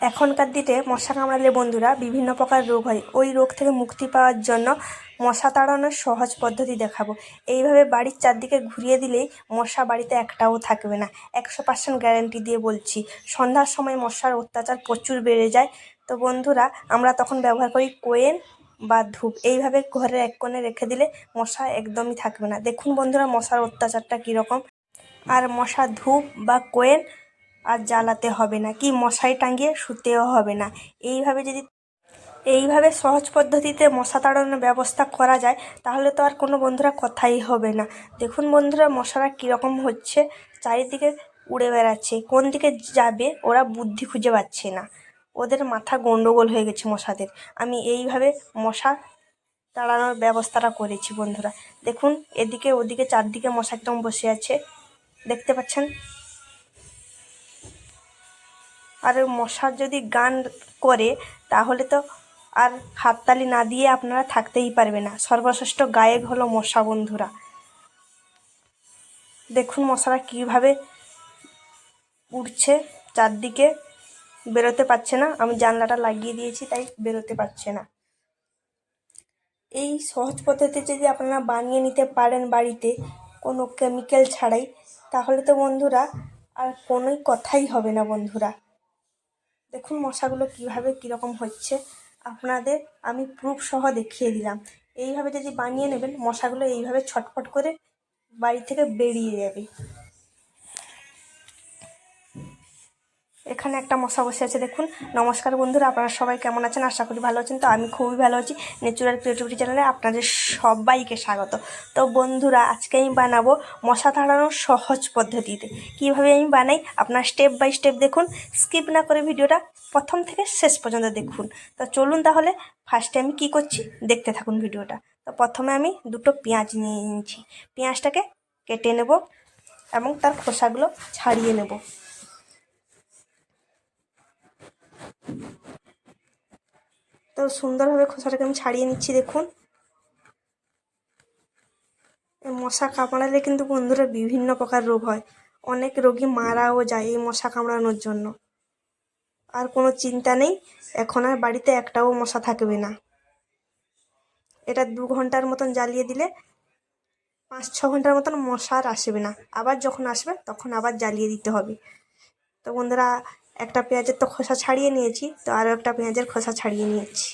এখনকার দিনে মশা কামড়ালে বন্ধুরা বিভিন্ন প্রকার রোগ হয়। ওই রোগ থেকে মুক্তি পাওয়ার জন্য মশা তাড়ানোর সহজ পদ্ধতি দেখাবো। এইভাবে বাড়ির চারদিকে ঘুরিয়ে দিলেই মশা বাড়িতে একটাও থাকবে না। একশো পার্সেন্ট গ্যারেন্টি দিয়ে বলছি। সন্ধ্যার সময় মশার অত্যাচার প্রচুর বেড়ে যায়। তো বন্ধুরা, আমরা তখন ব্যবহার করি কোয়েন বা ধূপ। এইভাবে ঘরের এক কোণে রেখে দিলে মশা একদমই থাকবে না। দেখুন বন্ধুরা, মশার অত্যাচারটা কীরকম। আর মশা ধূপ বা কোয়েন আর জ্বালাতে হবে না, কি মশারি টাঙিয়ে শুতেও হবে না। এইভাবে যদি, এইভাবে সহজ পদ্ধতিতে মশা তাড়ানোর ব্যবস্থা করা যায়, তাহলে তো আর কোনো বন্ধুরা কথাই হবে না। দেখুন বন্ধুরা, মশারা কীরকম হচ্ছে, চারিদিকে উড়ে বেড়াচ্ছে, কোন দিকে যাবে ওরা বুদ্ধি খুঁজে পাচ্ছে না। ওদের মাথা গন্ডগোল হয়ে গেছে মশাদের। আমি এইভাবে মশা তাড়ানোর ব্যবস্থাটা করেছি বন্ধুরা। দেখুন, এদিকে ওদিকে চারদিকে মশা একদম বসে আছে। দেখতে পাচ্ছেন? আর মশার যদি গান করে, তাহলে তো আর হাততালি না দিয়ে আপনারা থাকতেই পারবে না। সর্বশ্রেষ্ঠ গায়ক হলো মশা বন্ধুরা। দেখুন মশারা কীভাবে উঠছে চারদিকে বেরোতে পারছে না। আমি জানলাটা লাগিয়ে দিয়েছি, তাই বেরোতে পারছে না। এই সহজ পদ্ধতি যদি আপনারা বানিয়ে নিতে পারেন বাড়িতে কোনো কেমিক্যাল ছাড়াই, তাহলে তো বন্ধুরা আর কোনোই কথাই হবে না বন্ধুরা। দেখুন মশাগুলো কীভাবে কীরকম হচ্ছে। আপনাদের আমি প্রুফ সহ দেখিয়ে দিলাম। এইভাবে যদি বানিয়ে নেবেন, মশাগুলো এইভাবে ছটফট করে বাড়ি থেকে বেরিয়ে যাবে। এখানে একটা মশা বসে আছে, দেখুন। নমস্কার বন্ধুরা, আপনারা সবাই কেমন আছেন? আশা করি ভালো আছেন। তো আমি খুবই ভালো আছি। ন্যাচুরাল ক্রিয়েটিভিটি চ্যানেলে আপনাদের সবাইকে স্বাগত। তো বন্ধুরা, আজকে আমি বানাবো মশা তাড়ানোর সহজ পদ্ধতিতে। কীভাবে আমি বানাই, আপনার স্টেপ বাই স্টেপ দেখুন। স্কিপ না করে ভিডিওটা প্রথম থেকে শেষ পর্যন্ত দেখুন। তো চলুন তাহলে ফার্স্টে আমি কি করছি, দেখতে থাকুন ভিডিওটা। তো প্রথমে আমি দুটো পেঁয়াজ নিয়ে নিয়েছি পেঁয়াজটাকে কেটে নেব এবং তার খোসাগুলো ছাড়িয়ে নেব। তো সুন্দরভাবে খোসাটাকে আমি ছাড়িয়ে নিচ্ছি, দেখুন। মশা কামড়ালে কিন্তু বন্ধুরা বিভিন্ন প্রকার রোগ হয়। অনেক রোগী মারাও যায় এই মশা কামড়ানোর জন্য। আর কোনো চিন্তা নেই, এখন আর বাড়িতে একটাও মশা থাকবে না। এটা দু ঘণ্টার মতন জ্বালিয়ে দিলে পাঁচ, ছ ঘণ্টার মতন মশা আর আসবে না। আবার যখন আসবে, তখন আবার জ্বালিয়ে দিতে হবে। তো বন্ধুরা একটা পেঁয়াজের তো খোসা ছাড়িয়ে নিয়েছি, তো আরও একটা পেঁয়াজের খোসা ছাড়িয়ে নিয়েছি।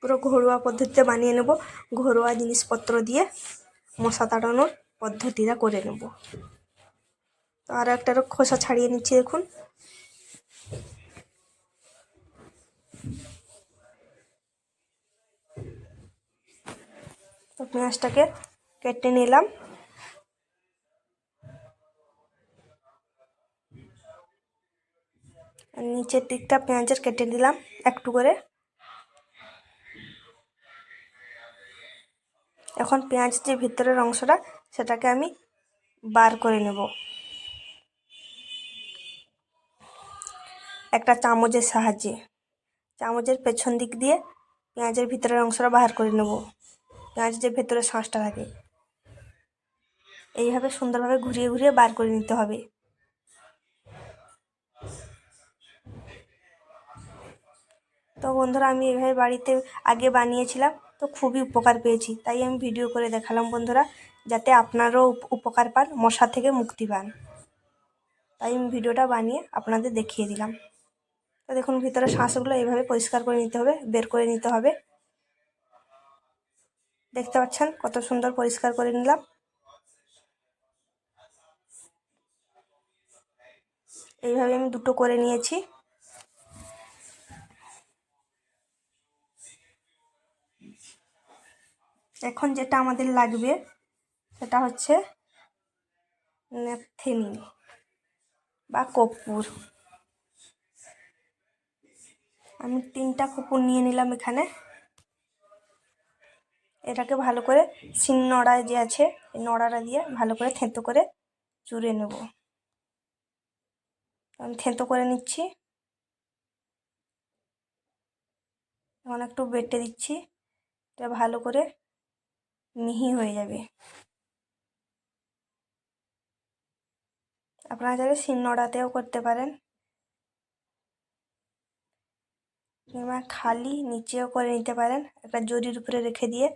পুরো ঘরোয়া পদ্ধতিতে বানিয়ে নেব, ঘরোয়া জিনিসপত্র দিয়ে মশা তাড়ানোর পদ্ধতিটা করে নেব। তো আরও একটা খোসা ছাড়িয়ে নিচ্ছি দেখুন। তো পেঁয়াজটাকে কেটে নিলাম। নিচের দিকটা পেঁয়াজের কেটে দিলাম একটু করে। এখন পেঁয়াজ যে ভিতরের অংশটা, সেটাকে আমি বার করে নেব। একটা চামচের সাহায্যে। চামচের পেছন দিক দিয়ে পেঁয়াজের ভিতরের অংশটা বার করে নেব। পেঁয়াজ যে ভেতরে শাঁসটা থাকে। এইভাবে সুন্দরভাবে ঘুরিয়ে ঘুরিয়ে বার করে নিতে হবে। তো বন্ধুরা, আমি এভাবে বাড়িতে আগে বানিয়েছিলাম, তো খুবই উপকার পেয়েছি। তাই আমি ভিডিও করে দেখালাম বন্ধুরা, যাতে আপনারাও উপকার পান, মশা থেকে মুক্তি পান। তাই আমি ভিডিওটা বানিয়ে আপনাদের দেখিয়ে দিলাম। তো দেখুন ভিতরে শ্বাসগুলো এইভাবে পরিষ্কার করে নিতে হবে, বের করে নিতে হবে। দেখতে পাচ্ছেন, কত সুন্দর পরিষ্কার করে নিলাম। এইভাবে আমি দুটো করে নিয়েছি। এখন যেটা আমাদের লাগবে, সেটা হচ্ছে ন্যাপথেনিন বা কর্পূর। আমি তিনটা কর্পূর নিয়ে নিলাম এখানে। এটাকে ভালো করে সিন নড়ায় যে আছে নড়াটা দিয়ে ভালো করে থেঁতো করে চুড়ে নেব। আমি থেঁতো করে নিচ্ছি। এখন একটু বেটে দিচ্ছি। এটা ভালো করে মিহি হয়ে যাবে। আপনারা চাইলে শিলনোড়াতেও করতে পারেন। কিংবা খালি নিচেও করে নিতে পারেন, একটা জরির উপরে রেখে দিয়ে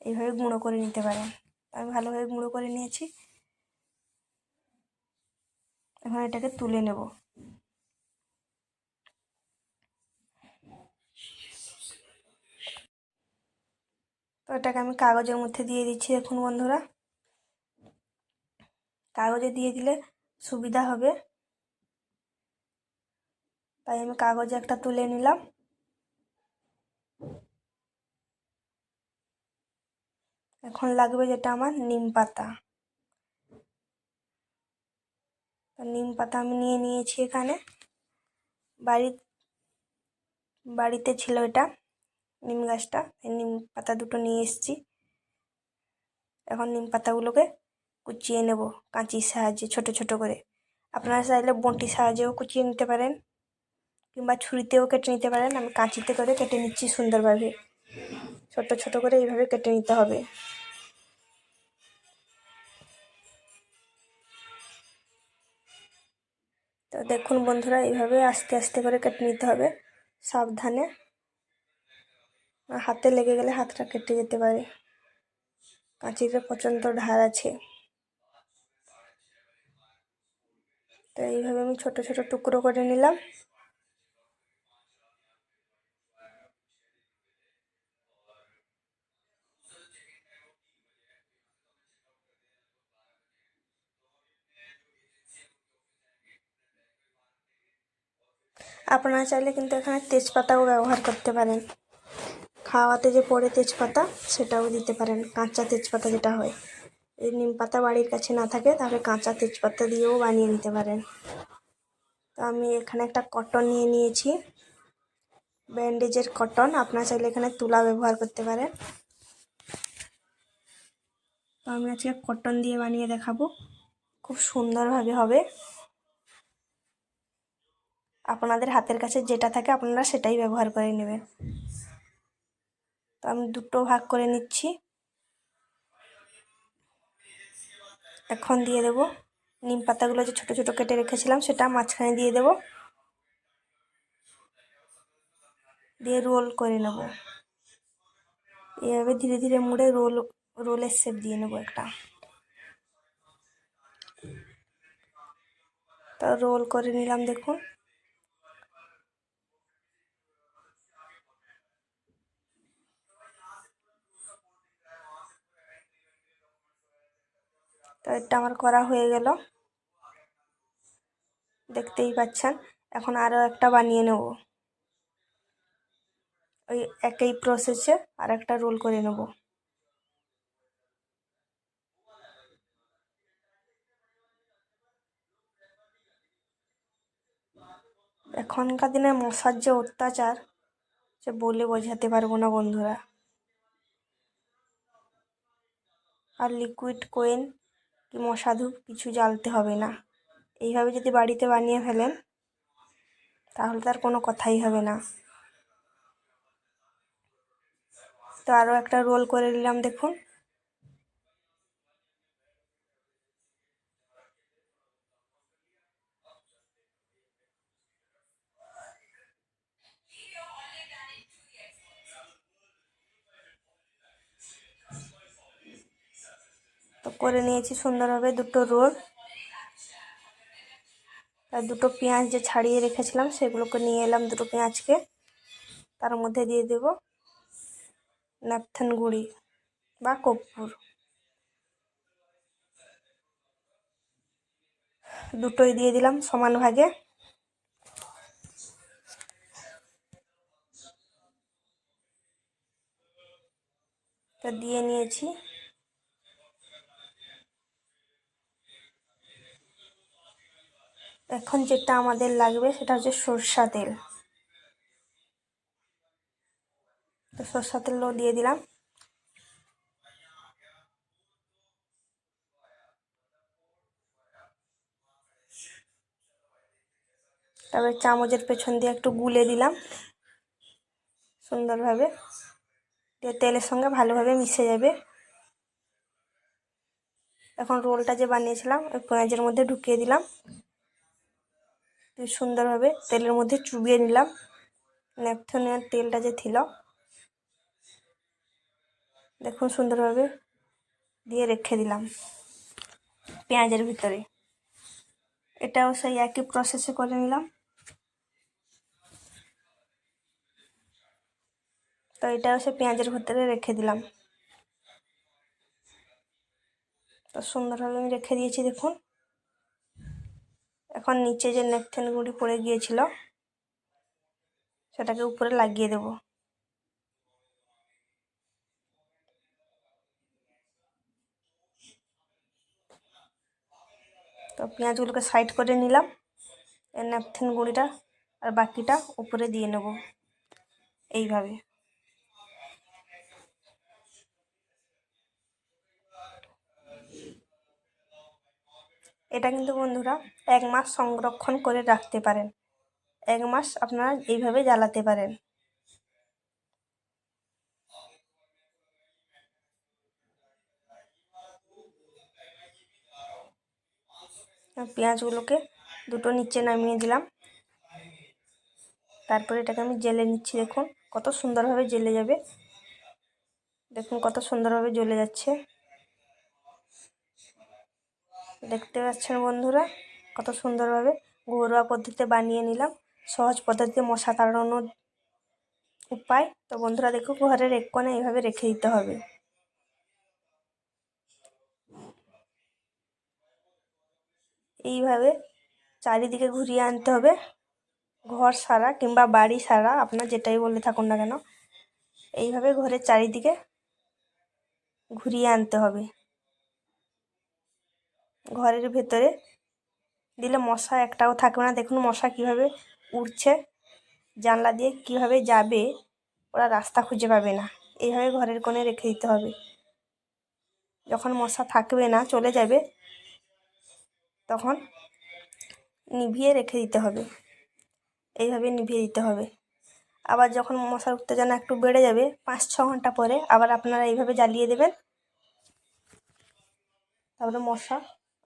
এইভাবে গুঁড়ো করে নিতে পারেন। আমি ভালোভাবে গুঁড়ো করে নিয়েছি। এখন এটাকে তুলে নেব। তো এটাকে আমি কাগজের মধ্যে দিয়ে দিচ্ছি, দেখুন বন্ধুরা। কাগজে দিয়ে দিলে সুবিধা হবে। তাই আমি কাগজে একটা তুলে নিলাম। এখন লাগবে যেটা আমার নিম পাতা। নিম পাতা আমি নিয়ে নিয়েছি এখানে। বাড়ি বাড়িতে ছিল এটা। নিম গাছটা, এই নিম পাতা দুটো নিয়ে এসেছি। এখন নিম পাতাগুলোকে কুচিয়ে নেব কাঁচির সাহায্যে, ছোট ছোট করে। আপনারা চাইলে বঁটির সাহায্যেও কুচিয়ে নিতে পারেন কিংবা ছুরিতেও কেটে নিতে পারেন। আমি কাঁচিতে করে কেটে নিচ্ছি সুন্দরভাবে। ছোট ছোট করে এইভাবে কেটে নিতে হবে। তো দেখুন বন্ধুরা, এইভাবে আস্তে আস্তে করে কেটে নিতে হবে। সাবধানে। হাতে লেগে গেলে হাতটা কেটে যেতে পারে। কাঁচিতে প্রচণ্ড ধার আছে। তো এইভাবে আমি ছোট ছোট টুকরো করে নিলাম। আপনারা চাইলে কিন্তু এখানে তেজপাতাও ব্যবহার করতে পারেন। খাওয়াতে যে পড়ে তেজপাতা, সেটাও দিতে পারেন। কাঁচা তেজপাতা যেটা হয়। এই নিম পাতা বাড়ির কাছে না থাকে, তাহলে কাঁচা তেজপাতা দিয়েও বানিয়ে নিতে পারেন। তো আমি এখানে একটা কটন নিয়ে নিয়েছি। ব্যান্ডেজের কটন, আপনার চাইলে এখানে তুলা ব্যবহার করতে পারেন। তো আমি আজকে কটন দিয়ে বানিয়ে দেখাবো। খুব সুন্দরভাবে হবে। আপনাদের হাতের কাছে যেটা থাকে, আপনারা সেটাই ব্যবহার করে নেবেন। তো আমি দুটো ভাগ করে নিচ্ছি। এখন দিয়ে দেব। নিম পাতাগুলো যে ছোটো ছোটো কেটে রেখেছিলাম, সেটা মাঝখানে দিয়ে দেব। দিয়ে রোল করে নেব। এভাবে ধীরে ধীরে মুড়ে রোল, রোলের শেপ দিয়ে নেব একটা। তা রোল করে নিলাম, দেখুন। তো এটা আমার করা হয়ে গেল। দেখতেই পাচ্ছেন, এখন আরও একটা বানিয়ে নেব। ওই একই প্রসেসে আর একটা রোল করে নেব। এখনকার দিনে মশার যে অত্যাচার সে বলে বোঝাতে পারব না বন্ধুরা। আর লিকুইড কোয়েন কি মশা ধূপ কিছু জ্বালতে হবে না। এইভাবে যদি বাড়িতে বানিয়ে ফেলেন, তাহলে তার কোনো কথাই হবে না। তো আরও একটা রোল করে নিলাম, দেখুন। করে নিয়েছি সুন্দরভাবে দুটো রোল। আর দুটো পেঁয়াজ যে ছাড়িয়ে রেখেছিলাম সেগুলোকে নিয়ে এলাম দুটো পেঁয়াজকে। তার মধ্যে দিয়ে দেব ন্যাপথান গুঁড়ি বা কর্পূর। দুটোই দিয়ে দিলাম সমান ভাগে। দিয়ে নিয়েছি। এখন যেটা আমাদের লাগবে সেটা হচ্ছে সর্ষা তেল। তো সর্ষা তেলও দিয়ে দিলাম। তারপরে চামচের পেছন দিয়ে একটু গুলে দিলাম সুন্দরভাবে। দিয়ে তেলের সঙ্গে ভালোভাবে মিশে যাবে। এখন রোলটা যে বানিয়েছিলাম, ওই পেঁয়াজের মধ্যে ঢুকিয়ে দিলাম। সুন্দরভাবে তেলের মধ্যে চুবিয়ে নিলাম। ন্যাপথনের তেলটা যে ছিল, দেখুন সুন্দরভাবে দিয়ে রেখে দিলাম পেঁয়াজের ভিতরে। এটাও সেই একই প্রসেসে করে নিলাম। তো এটাও সে পেঁয়াজের ভিতরে রেখে দিলাম। তো সুন্দরভাবে আমি রেখে দিয়েছি, দেখুন। এখন নিচে যে নেপথেন গুঁড়ি পড়ে গিয়েছিল, সেটাকে উপরে লাগিয়ে দেব। তো পেঁয়াজগুলোকে সাইড করে নিলাম এর ন্যাপথিন গুঁড়িটা আর বাকিটা উপরে দিয়ে নেব, এইভাবে। এটা কিন্তু বন্ধুরা এক মাস সংরক্ষণ করে রাখতে পারেন। এক মাস আপনারা এইভাবে জ্বালাতে পারেন। পেঁয়াজগুলোকে দুটো নিচে নামিয়ে দিলাম। তারপরে এটাকে আমি জেলে নিচ্ছি, দেখুন কত সুন্দরভাবে জেলে যাবে। দেখুন কত সুন্দরভাবে জ্বলে যাচ্ছে। দেখতে পাচ্ছেন বন্ধুরা, কত সুন্দরভাবে ঘরোয়া পদ্ধতিতে বানিয়ে নিলাম। সহজ পদ্ধতিতে মশা তাড়ানোর উপায়। তো বন্ধুরা দেখো ঘরের এক কোণে এইভাবে রেখে দিতে হবে। এইভাবে চারিদিকে ঘুরিয়ে আনতে হবে। ঘর সারা কিংবা বাড়ি সারা, আপনার যেটাই বলে থাকুন না কেন, এইভাবে ঘরের চারিদিকে ঘুরিয়ে আনতে হবে। ঘরের ভেতরে। দিলে মশা একটাও থাকবে না। দেখুন মশা কীভাবে উড়ছে। জানলা দিয়ে কীভাবে যাবে, ওরা রাস্তা খুঁজে পাবে না। এইভাবে ঘরের কোণে রেখে দিতে হবে। যখন মশা থাকবে না, চলে যাবে, তখন নিভিয়ে রেখে দিতে হবে। এইভাবে নিভিয়ে দিতে হবে। আবার যখন মশার উত্তেজনা একটু বেড়ে যাবে, পাঁচ ছ ঘণ্টা পরে আবার আপনারা এইভাবে জ্বালিয়ে দেবেন। তারপরে মশা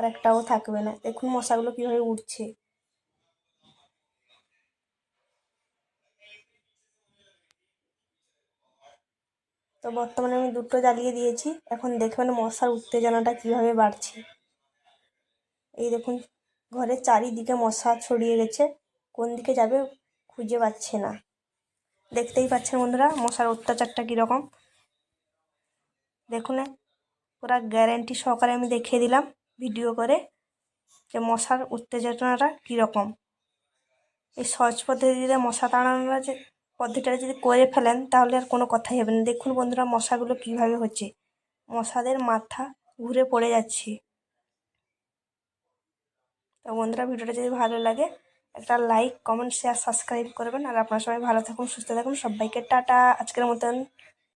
আর একটাও থাকবে না। দেখুন মশাগুলো কীভাবে উঠছে তো বর্তমানে আমি দুটো জ্বালিয়ে দিয়েছি। এখন দেখবেন মশার উত্তেজনাটা কীভাবে বাড়ছে। এই দেখুন, ঘরের চারিদিকে মশা ছড়িয়ে গেছে। কোন দিকে যাবে খুঁজে পাচ্ছে না। দেখতেই পাচ্ছেন বন্ধুরা, মশার অত্যাচারটা কীরকম। দেখুন, পুরা গ্যারেন্টি সহকারে আমি দেখিয়ে দিলাম। ভিডিও করে যে মশার উত্তেজনাটা কীরকম। এই সহজ পদ্ধতিতে মশা তাড়ানোর যে, পদ্ধতিটা যদি করে ফেলেন, তাহলে আর কোনো কথাই হবে না। দেখুন বন্ধুরা মশাগুলো কীভাবে হচ্ছে। মশাদের মাথা ঘুরে পড়ে যাচ্ছে। তো বন্ধুরা ভিডিওটা যদি ভালো লাগে, একটা লাইক কমেন্ট শেয়ার সাবস্ক্রাইব করবেন। আর আপনারা সবাই ভালো থাকুন, সুস্থ থাকুন। সবাইকে টাটা। আজকের মতন